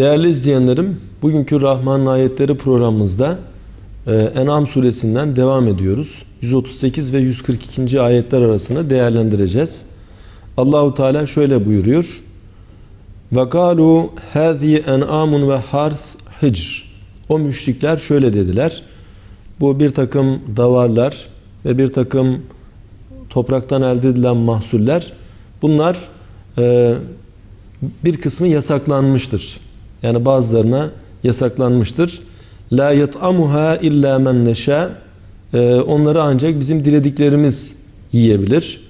Değerli izleyenlerim, bugünkü Rahman ayetleri programımızda e, En'am suresinden devam ediyoruz. 138 ve 142. ayetler arasında değerlendireceğiz. Allahu Teala şöyle buyuruyor. Hâzi en'amun ve harth hicr. O müşrikler şöyle dediler. Bu bir takım davarlar ve bir takım topraktan elde edilen mahsuller. Bunlar e, bir kısmı yasaklanmıştır. Yani bazılarına yasaklanmıştır. La yet'amuha illa men neşâ. Ee, onları ancak bizim dilediklerimiz yiyebilir.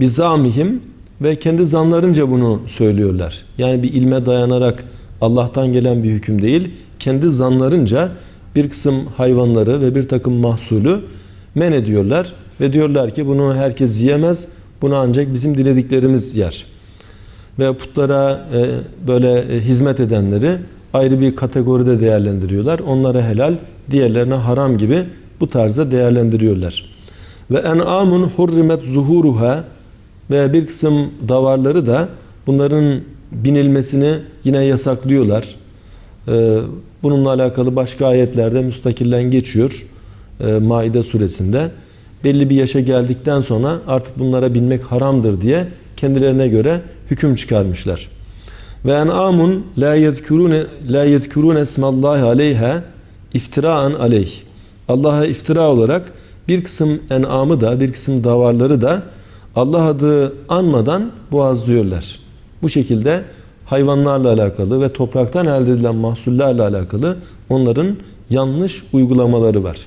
Bizamihim ve kendi zanlarınca bunu söylüyorlar. Yani bir ilme dayanarak Allah'tan gelen bir hüküm değil, kendi zanlarınca bir kısım hayvanları ve bir takım mahsulü men ediyorlar ve diyorlar ki bunu herkes yiyemez, bunu ancak bizim dilediklerimiz yer ve putlara e, böyle e, hizmet edenleri ayrı bir kategoride değerlendiriyorlar. Onlara helal, diğerlerine haram gibi bu tarzda değerlendiriyorlar. Ve en'amun hurrimet zuhuruha ve bir kısım davarları da bunların binilmesini yine yasaklıyorlar. E, bununla alakalı başka ayetlerde müstakillen geçiyor. E, Maide suresinde. Belli bir yaşa geldikten sonra artık bunlara binmek haramdır diye kendilerine göre hüküm çıkarmışlar. Ve en'amun la yezkurun la yezkurun esmallahi aleyha iftiraan aleyh. Allah'a iftira olarak bir kısım en'amı da bir kısım davarları da Allah adı anmadan boğazlıyorlar. Bu şekilde hayvanlarla alakalı ve topraktan elde edilen mahsullerle alakalı onların yanlış uygulamaları var.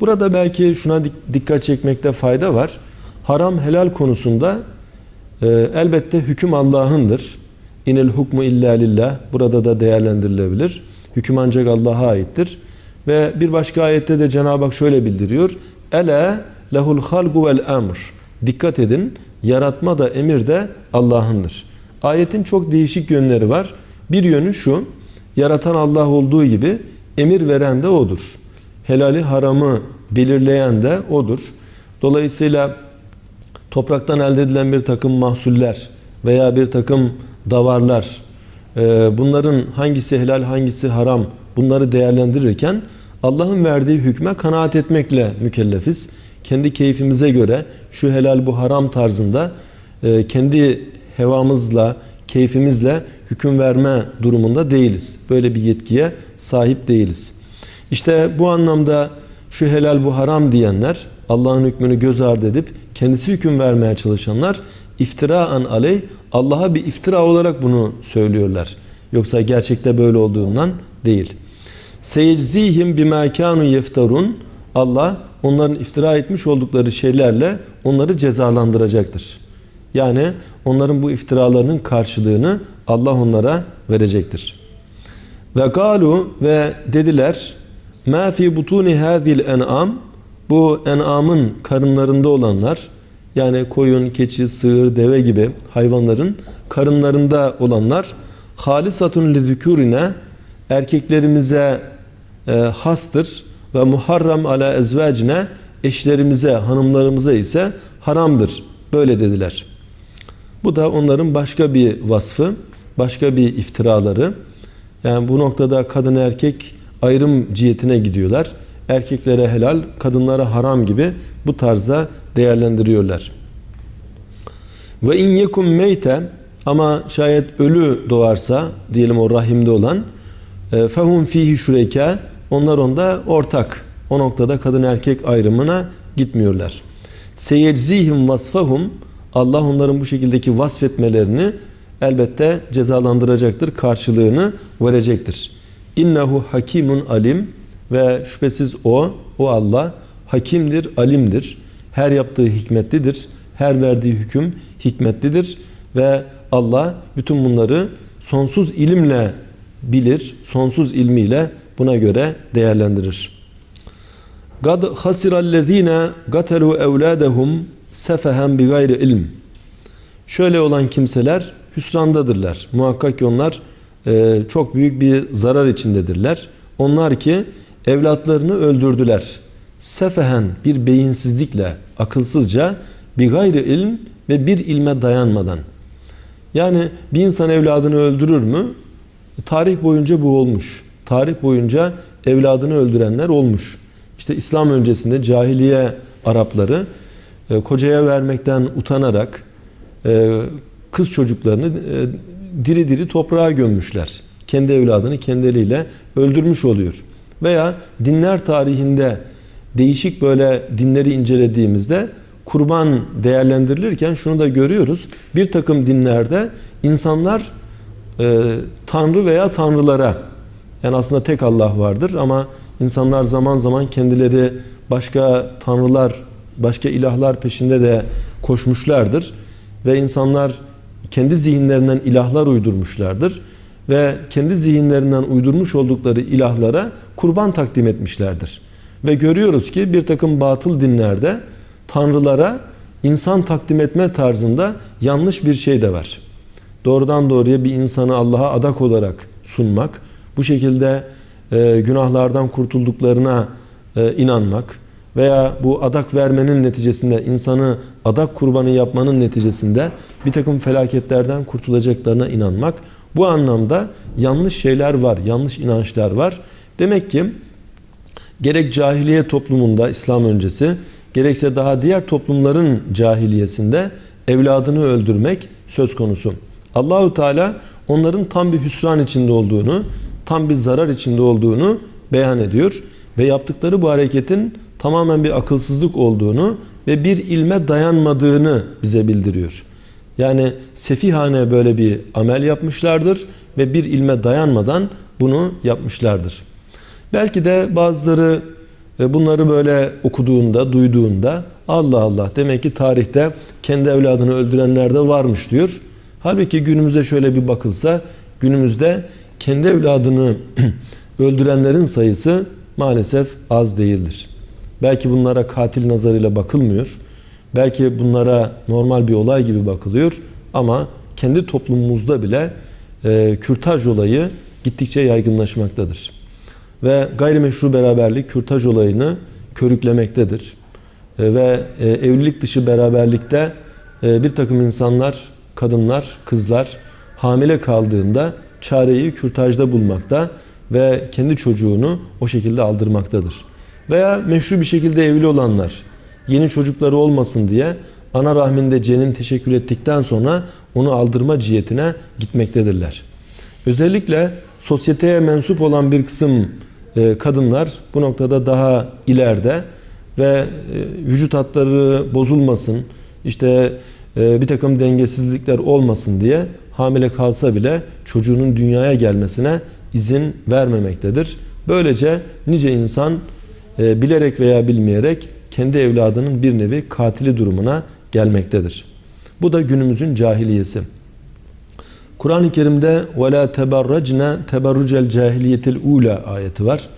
Burada belki şuna dikkat çekmekte fayda var. Haram helal konusunda e, elbette hüküm Allah'ındır. İnil hukmu illa lillah. Burada da değerlendirilebilir. Hüküm ancak Allah'a aittir. Ve bir başka ayette de Cenab-ı Hak şöyle bildiriyor. Ela lehul halgu vel emr. Dikkat edin. Yaratma da emir de Allah'ındır. Ayetin çok değişik yönleri var. Bir yönü şu. Yaratan Allah olduğu gibi emir veren de odur. Helali haramı belirleyen de odur. Dolayısıyla topraktan elde edilen bir takım mahsuller veya bir takım davarlar e, bunların hangisi helal hangisi haram bunları değerlendirirken Allah'ın verdiği hükme kanaat etmekle mükellefiz. Kendi keyfimize göre şu helal bu haram tarzında e, kendi hevamızla, keyfimizle hüküm verme durumunda değiliz. Böyle bir yetkiye sahip değiliz. İşte bu anlamda şu helal bu haram diyenler Allah'ın hükmünü göz ardı edip kendisi hüküm vermeye çalışanlar iftiraan aley Allah'a bir iftira olarak bunu söylüyorlar. Yoksa gerçekte böyle olduğundan değil. Seyeczihim bima kanu yeftarun Allah onların iftira etmiş oldukları şeylerle onları cezalandıracaktır. Yani onların bu iftiralarının karşılığını Allah onlara verecektir. Ve galu ve dediler ma fi butuni hadhihi en'am bu en'amın karınlarında olanlar yani koyun, keçi, sığır, deve gibi hayvanların karınlarında olanlar halisatun li zükürine erkeklerimize e, hastır ve muharram ala ezvacine eşlerimize, hanımlarımıza ise haramdır. Böyle dediler. Bu da onların başka bir vasfı, başka bir iftiraları. Yani bu noktada kadın erkek ayrım cihetine gidiyorlar. Erkeklere helal, kadınlara haram gibi bu tarzda değerlendiriyorlar. Ve in yekum meyte ama şayet ölü doğarsa diyelim o rahimde olan e, fehum fihi şureka onlar onda ortak. O noktada kadın erkek ayrımına gitmiyorlar. Seyeczihim vasfahum Allah onların bu şekildeki vasfetmelerini elbette cezalandıracaktır. Karşılığını verecektir. İnnehu hakimun alim ve şüphesiz o, o Allah hakimdir, alimdir. Her yaptığı hikmetlidir. Her verdiği hüküm hikmetlidir. Ve Allah bütün bunları sonsuz ilimle bilir. Sonsuz ilmiyle buna göre değerlendirir. Gad hasirallezine gatelu evladehum sefehen bi gayri ilm. Şöyle olan kimseler hüsrandadırlar. Muhakkak ki onlar e, çok büyük bir zarar içindedirler. Onlar ki evlatlarını öldürdüler. Sefehen bir beyinsizlikle, akılsızca bir gayri ilm ve bir ilme dayanmadan. Yani bir insan evladını öldürür mü? Tarih boyunca bu olmuş. Tarih boyunca evladını öldürenler olmuş. İşte İslam öncesinde cahiliye Arapları e, kocaya vermekten utanarak e, kız çocuklarını e, diri diri toprağa gömmüşler. Kendi evladını kendi eliyle öldürmüş oluyor. Veya dinler tarihinde değişik böyle dinleri incelediğimizde kurban değerlendirilirken şunu da görüyoruz. Bir takım dinlerde insanlar e, tanrı veya tanrılara yani aslında tek Allah vardır ama insanlar zaman zaman kendileri başka tanrılar, başka ilahlar peşinde de koşmuşlardır ve insanlar kendi zihinlerinden ilahlar uydurmuşlardır ve kendi zihinlerinden uydurmuş oldukları ilahlara kurban takdim etmişlerdir. Ve görüyoruz ki bir takım batıl dinlerde tanrılara insan takdim etme tarzında yanlış bir şey de var. Doğrudan doğruya bir insanı Allah'a adak olarak sunmak, bu şekilde e, günahlardan kurtulduklarına e, inanmak veya bu adak vermenin neticesinde insanı adak kurbanı yapmanın neticesinde bir takım felaketlerden kurtulacaklarına inanmak bu anlamda yanlış şeyler var, yanlış inançlar var. Demek ki gerek cahiliye toplumunda İslam öncesi gerekse daha diğer toplumların cahiliyesinde evladını öldürmek söz konusu. Allahu Teala onların tam bir hüsran içinde olduğunu, tam bir zarar içinde olduğunu beyan ediyor ve yaptıkları bu hareketin tamamen bir akılsızlık olduğunu ve bir ilme dayanmadığını bize bildiriyor. Yani sefihane böyle bir amel yapmışlardır ve bir ilme dayanmadan bunu yapmışlardır. Belki de bazıları e, bunları böyle okuduğunda, duyduğunda Allah Allah demek ki tarihte kendi evladını öldürenler de varmış diyor. Halbuki günümüze şöyle bir bakılsa günümüzde kendi evladını öldürenlerin sayısı maalesef az değildir. Belki bunlara katil nazarıyla bakılmıyor. Belki bunlara normal bir olay gibi bakılıyor ama kendi toplumumuzda bile e, kürtaj olayı gittikçe yaygınlaşmaktadır. Ve gayrimeşru beraberlik kürtaj olayını körüklemektedir. E, ve e, evlilik dışı beraberlikte e, bir takım insanlar, kadınlar, kızlar hamile kaldığında çareyi kürtajda bulmakta ve kendi çocuğunu o şekilde aldırmaktadır. Veya meşru bir şekilde evli olanlar yeni çocukları olmasın diye ana rahminde cenin teşekkür ettikten sonra onu aldırma cihetine gitmektedirler. Özellikle sosyeteye mensup olan bir kısım e, kadınlar bu noktada daha ileride ve e, vücut hatları bozulmasın, işte e, bir takım dengesizlikler olmasın diye hamile kalsa bile çocuğunun dünyaya gelmesine izin vermemektedir. Böylece nice insan bilerek veya bilmeyerek kendi evladının bir nevi katili durumuna gelmektedir. Bu da günümüzün cahiliyesi. Kur'an-ı Kerim'de وَلَا تَبَرَّجْنَا تَبَرُّجَ الْجَاهِلِيَةِ الْعُولَى ayeti var.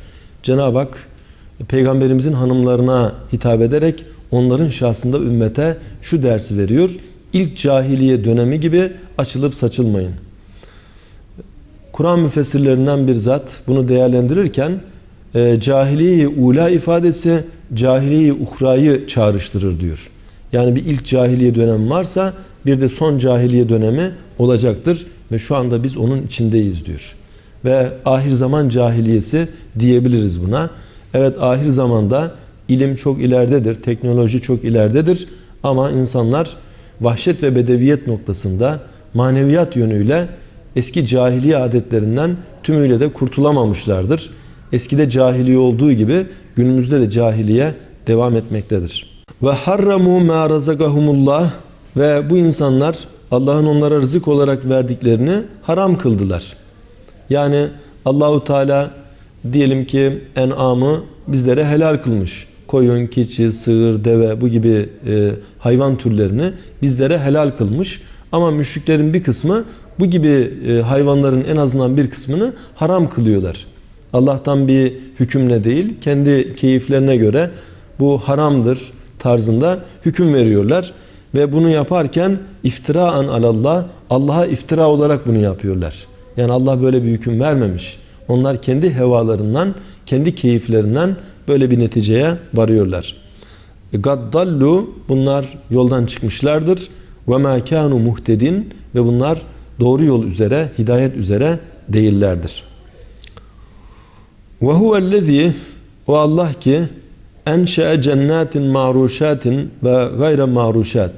Cenab-ı Hak Peygamberimizin hanımlarına hitap ederek onların şahsında ümmete şu dersi veriyor. İlk cahiliye dönemi gibi açılıp saçılmayın. Kur'an müfessirlerinden bir zat bunu değerlendirirken e, cahiliye ula ifadesi cahiliye uhrayı çağrıştırır diyor. Yani bir ilk cahiliye dönemi varsa bir de son cahiliye dönemi olacaktır ve şu anda biz onun içindeyiz diyor. Ve ahir zaman cahiliyesi diyebiliriz buna. Evet ahir zamanda ilim çok ileridedir, teknoloji çok ileridedir ama insanlar vahşet ve bedeviyet noktasında maneviyat yönüyle eski cahiliye adetlerinden tümüyle de kurtulamamışlardır. Eskide cahiliye olduğu gibi günümüzde de cahiliye devam etmektedir. Ve harramu ma razakahumullah ve bu insanlar Allah'ın onlara rızık olarak verdiklerini haram kıldılar. Yani Allahu Teala diyelim ki en'amı bizlere helal kılmış. Koyun, keçi, sığır, deve bu gibi e, hayvan türlerini bizlere helal kılmış. Ama müşriklerin bir kısmı bu gibi e, hayvanların en azından bir kısmını haram kılıyorlar. Allah'tan bir hükümle değil, kendi keyiflerine göre bu haramdır tarzında hüküm veriyorlar. Ve bunu yaparken iftiraan alallah, Allah'a iftira olarak bunu yapıyorlar. Yani Allah böyle bir hüküm vermemiş. Onlar kendi hevalarından, kendi keyiflerinden böyle bir neticeye varıyorlar. Gaddallu bunlar yoldan çıkmışlardır. Ve ma kanu muhtedin ve bunlar doğru yol üzere, hidayet üzere değillerdir. Ve huvellezî o Allah ki enşe'e cennetin maruşatin ve gayre maruşat.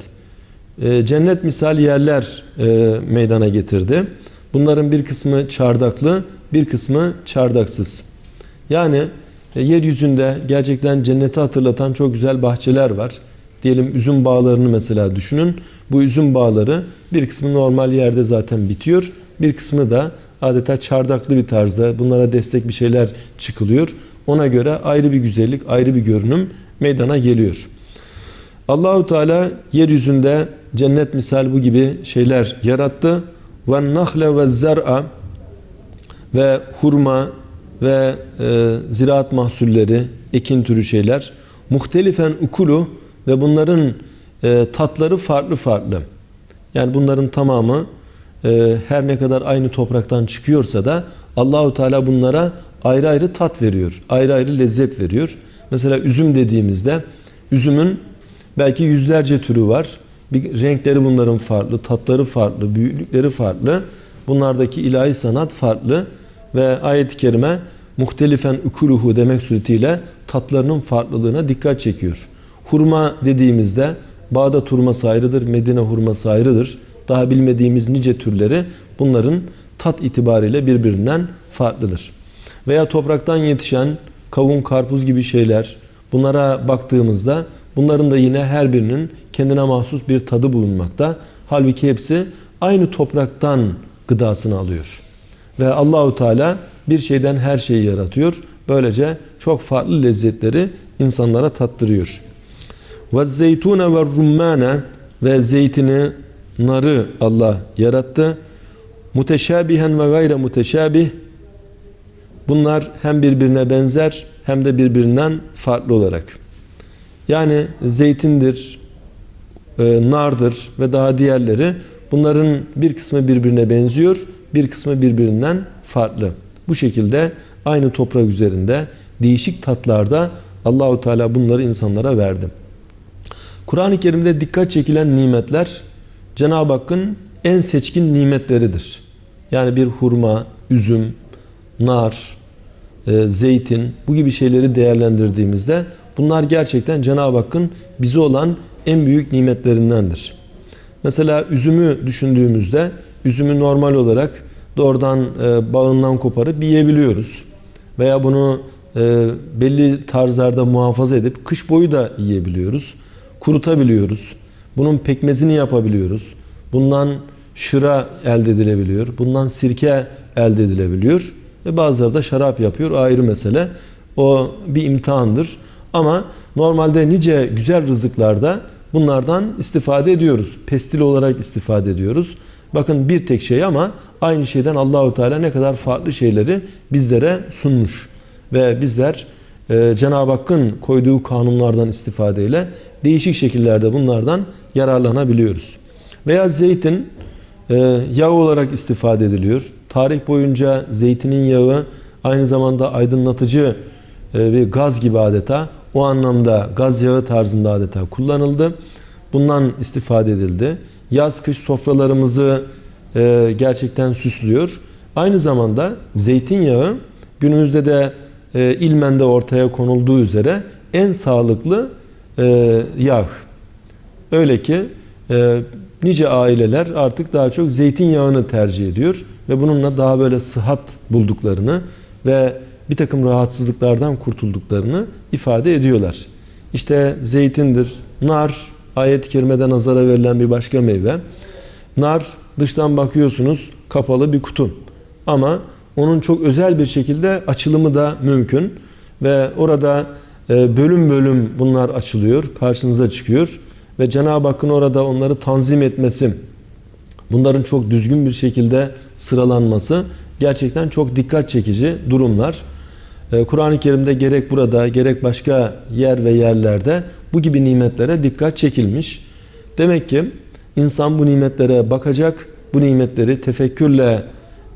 E, cennet misal yerler e, meydana getirdi. Bunların bir kısmı çardaklı, bir kısmı çardaksız. Yani e, yeryüzünde gerçekten cenneti hatırlatan çok güzel bahçeler var. Diyelim üzüm bağlarını mesela düşünün. Bu üzüm bağları bir kısmı normal yerde zaten bitiyor. Bir kısmı da adeta çardaklı bir tarzda bunlara destek bir şeyler çıkılıyor. Ona göre ayrı bir güzellik, ayrı bir görünüm meydana geliyor. Allahu Teala yeryüzünde cennet misal bu gibi şeyler yarattı. Ve nahle ve zer'a ve hurma ve e, ziraat mahsulleri, ekin türü şeyler muhtelifen ukulu ve bunların e, tatları farklı farklı. Yani bunların tamamı e, her ne kadar aynı topraktan çıkıyorsa da Allahu Teala bunlara ayrı ayrı tat veriyor. Ayrı ayrı lezzet veriyor. Mesela üzüm dediğimizde üzümün belki yüzlerce türü var. Bir renkleri bunların farklı, tatları farklı, büyüklükleri farklı. Bunlardaki ilahi sanat farklı ve ayet-i kerime muhtelifen ukuluhu demek suretiyle tatlarının farklılığına dikkat çekiyor. Hurma dediğimizde Bağdat hurması ayrıdır, Medine hurması ayrıdır. Daha bilmediğimiz nice türleri bunların tat itibariyle birbirinden farklıdır. Veya topraktan yetişen kavun, karpuz gibi şeyler bunlara baktığımızda bunların da yine her birinin kendine mahsus bir tadı bulunmakta. Halbuki hepsi aynı topraktan gıdasını alıyor. Ve Allahu Teala bir şeyden her şeyi yaratıyor. Böylece çok farklı lezzetleri insanlara tattırıyor. Ve zeytune ve rummane ve zeytini, narı Allah yarattı. Muteşabihen ve gayre muteşabih. Bunlar hem birbirine benzer hem de birbirinden farklı olarak. Yani zeytindir, e, nardır ve daha diğerleri bunların bir kısmı birbirine benziyor, bir kısmı birbirinden farklı. Bu şekilde aynı toprak üzerinde değişik tatlarda Allahu Teala bunları insanlara verdi. Kur'an-ı Kerim'de dikkat çekilen nimetler Cenab-ı Hakk'ın en seçkin nimetleridir. Yani bir hurma, üzüm, nar, e, zeytin bu gibi şeyleri değerlendirdiğimizde bunlar gerçekten Cenab-ı Hakk'ın bize olan en büyük nimetlerindendir. Mesela üzümü düşündüğümüzde üzümü normal olarak doğrudan e, bağından koparıp yiyebiliyoruz. Veya bunu e, belli tarzlarda muhafaza edip kış boyu da yiyebiliyoruz. Kurutabiliyoruz. Bunun pekmezini yapabiliyoruz. Bundan şıra elde edilebiliyor. Bundan sirke elde edilebiliyor. Ve bazıları da şarap yapıyor. Ayrı mesele. O bir imtihandır. Ama normalde nice güzel rızıklarda bunlardan istifade ediyoruz. Pestil olarak istifade ediyoruz. Bakın bir tek şey ama aynı şeyden Allahu Teala ne kadar farklı şeyleri bizlere sunmuş. Ve bizler e, Cenab-ı Hakk'ın koyduğu kanunlardan istifadeyle değişik şekillerde bunlardan yararlanabiliyoruz. Veya zeytin e, yağ olarak istifade ediliyor. Tarih boyunca zeytinin yağı aynı zamanda aydınlatıcı e, bir gaz gibi adeta o anlamda gaz yağı tarzında adeta kullanıldı. Bundan istifade edildi. Yaz kış sofralarımızı e, gerçekten süslüyor. Aynı zamanda zeytinyağı günümüzde de e, ilmen de ortaya konulduğu üzere en sağlıklı e, yağ. Öyle ki e, nice aileler artık daha çok zeytinyağını tercih ediyor ve bununla daha böyle sıhhat bulduklarını ve bir takım rahatsızlıklardan kurtulduklarını ifade ediyorlar. İşte zeytindir, nar, ayet-i kerimede nazara verilen bir başka meyve. Nar dıştan bakıyorsunuz kapalı bir kutu ama onun çok özel bir şekilde açılımı da mümkün ve orada bölüm bölüm bunlar açılıyor, karşınıza çıkıyor ve Cenab-ı Hakk'ın orada onları tanzim etmesi, bunların çok düzgün bir şekilde sıralanması gerçekten çok dikkat çekici durumlar. E, Kur'an-ı Kerim'de gerek burada gerek başka yer ve yerlerde bu gibi nimetlere dikkat çekilmiş. Demek ki insan bu nimetlere bakacak, bu nimetleri tefekkürle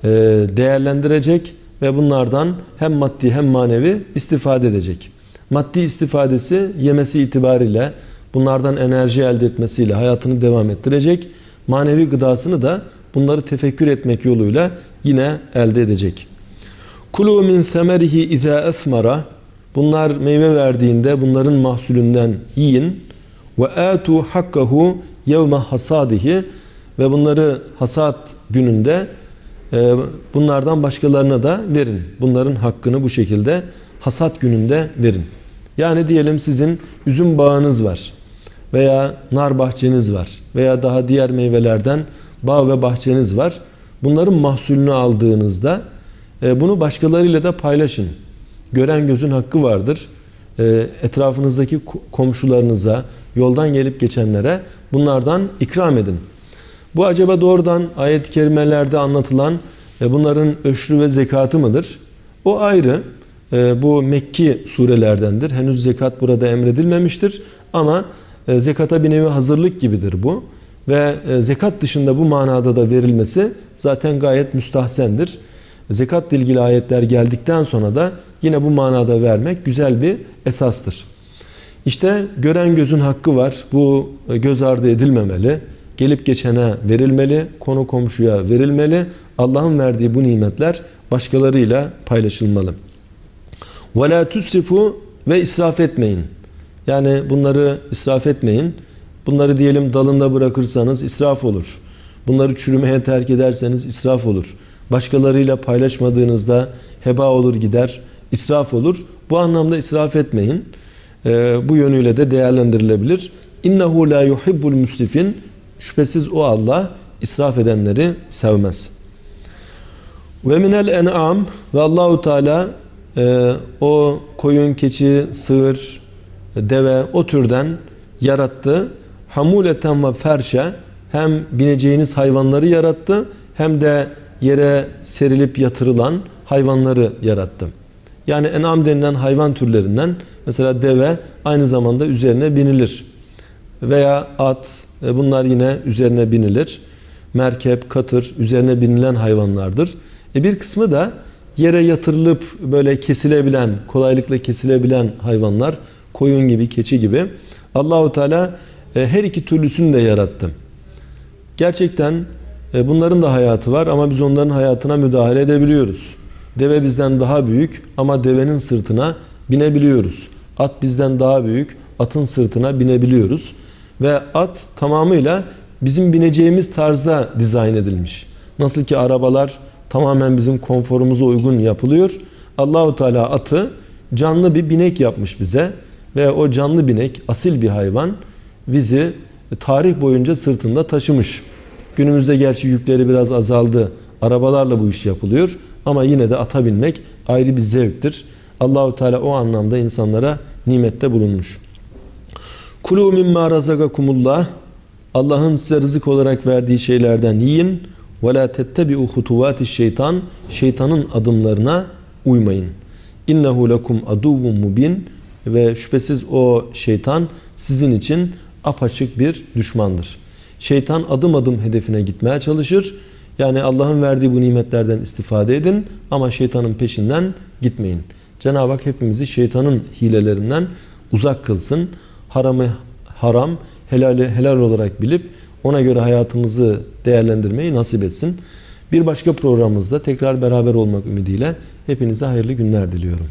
e, değerlendirecek ve bunlardan hem maddi hem manevi istifade edecek. Maddi istifadesi yemesi itibariyle bunlardan enerji elde etmesiyle hayatını devam ettirecek. Manevi gıdasını da bunları tefekkür etmek yoluyla yine elde edecek. Kulu min semerihi iza esmara Bunlar meyve verdiğinde bunların mahsulünden yiyin. Ve atu hakkahu yevme hasadihi ve bunları hasat gününde e, bunlardan başkalarına da verin. Bunların hakkını bu şekilde hasat gününde verin. Yani diyelim sizin üzüm bağınız var veya nar bahçeniz var veya daha diğer meyvelerden bağ ve bahçeniz var. Bunların mahsulünü aldığınızda e, bunu başkalarıyla da paylaşın. Gören gözün hakkı vardır. E, etrafınızdaki komşularınıza, yoldan gelip geçenlere bunlardan ikram edin. Bu acaba doğrudan ayet-i kerimelerde anlatılan e, bunların öşrü ve zekatı mıdır? O ayrı. E, bu Mekki surelerdendir. Henüz zekat burada emredilmemiştir. Ama e, zekata bir nevi hazırlık gibidir bu. Ve zekat dışında bu manada da verilmesi zaten gayet müstahsendir. Zekat ilgili ayetler geldikten sonra da yine bu manada vermek güzel bir esastır. İşte gören gözün hakkı var. Bu göz ardı edilmemeli. Gelip geçene verilmeli, konu komşuya verilmeli. Allah'ın verdiği bu nimetler başkalarıyla paylaşılmalı. Ve la tusrifu ve israf etmeyin. Yani bunları israf etmeyin. Bunları diyelim dalında bırakırsanız israf olur. Bunları çürümeye terk ederseniz israf olur. Başkalarıyla paylaşmadığınızda heba olur gider, israf olur. Bu anlamda israf etmeyin. Ee, bu yönüyle de değerlendirilebilir. İnnehu la yuhibbul müsrifin. Şüphesiz o Allah israf edenleri sevmez. Ve minel en'am ve Allahu Teala e, o koyun, keçi, sığır, deve o türden yarattı. Hamuleten ve ferşe hem bineceğiniz hayvanları yarattı hem de yere serilip yatırılan hayvanları yarattı. Yani en'am denilen hayvan türlerinden mesela deve aynı zamanda üzerine binilir. Veya at, e, bunlar yine üzerine binilir. Merkep, katır üzerine binilen hayvanlardır. E bir kısmı da yere yatırılıp böyle kesilebilen, kolaylıkla kesilebilen hayvanlar. Koyun gibi, keçi gibi. Allahu Teala e, her iki türlüsünü de yarattı. Gerçekten e, bunların da hayatı var ama biz onların hayatına müdahale edebiliyoruz. Deve bizden daha büyük ama devenin sırtına binebiliyoruz. At bizden daha büyük, atın sırtına binebiliyoruz. Ve at tamamıyla bizim bineceğimiz tarzda dizayn edilmiş. Nasıl ki arabalar tamamen bizim konforumuza uygun yapılıyor. Allahu Teala atı canlı bir binek yapmış bize ve o canlı binek asil bir hayvan bizi tarih boyunca sırtında taşımış. Günümüzde gerçi yükleri biraz azaldı. Arabalarla bu iş yapılıyor ama yine de ata binmek ayrı bir zevktir. Allahu Teala o anlamda insanlara nimette bulunmuş. Kulu mimma razakakumullah Allah'ın size rızık olarak verdiği şeylerden yiyin. La tettebi'u hutuvati şeytan şeytanın adımlarına uymayın. İnnehu lekum aduvvun mubin ve şüphesiz o şeytan sizin için apaçık bir düşmandır. Şeytan adım adım hedefine gitmeye çalışır. Yani Allah'ın verdiği bu nimetlerden istifade edin ama şeytanın peşinden gitmeyin. Cenab-ı Hak hepimizi şeytanın hilelerinden uzak kılsın haramı haram, helali helal olarak bilip ona göre hayatımızı değerlendirmeyi nasip etsin. Bir başka programımızda tekrar beraber olmak ümidiyle hepinize hayırlı günler diliyorum.